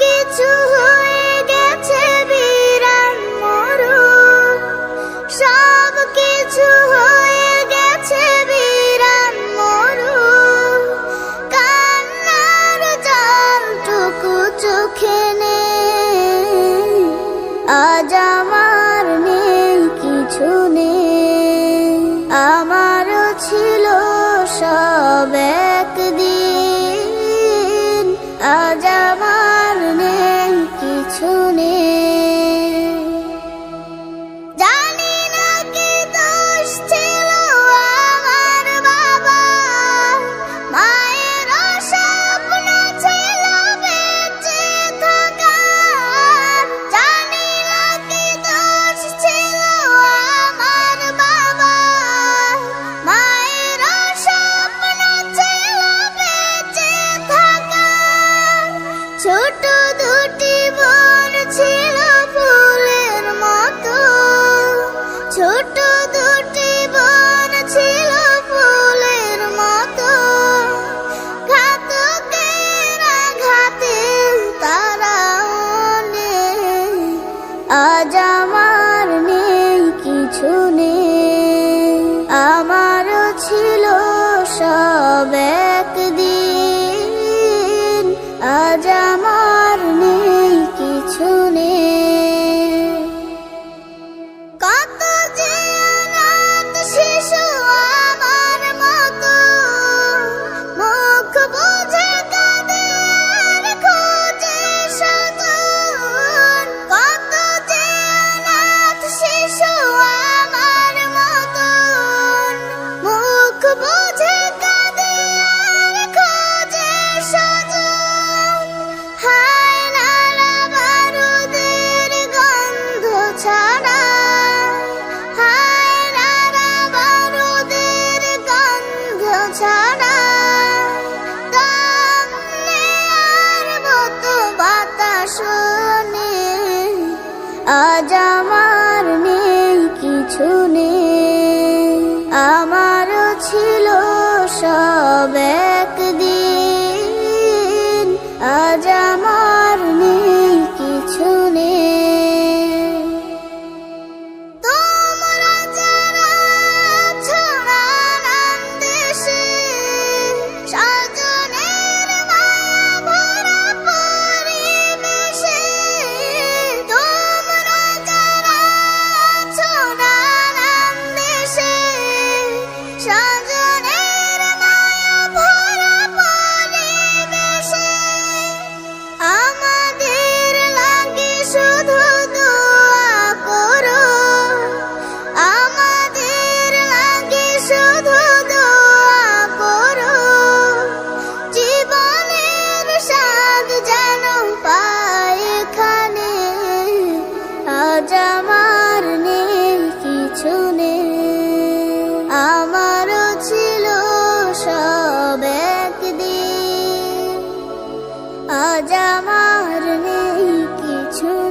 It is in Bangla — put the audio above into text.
কিছু হয়ে গেছে মরু সব কিছু হয়ে গেছে বিরান মরু কান্নার চোখে নেই। আজ আমার নেই কিছু নেই। আমারও ছিল সব রাজা ছিল সবে। ছিল সব আজ আমার নেই কিছু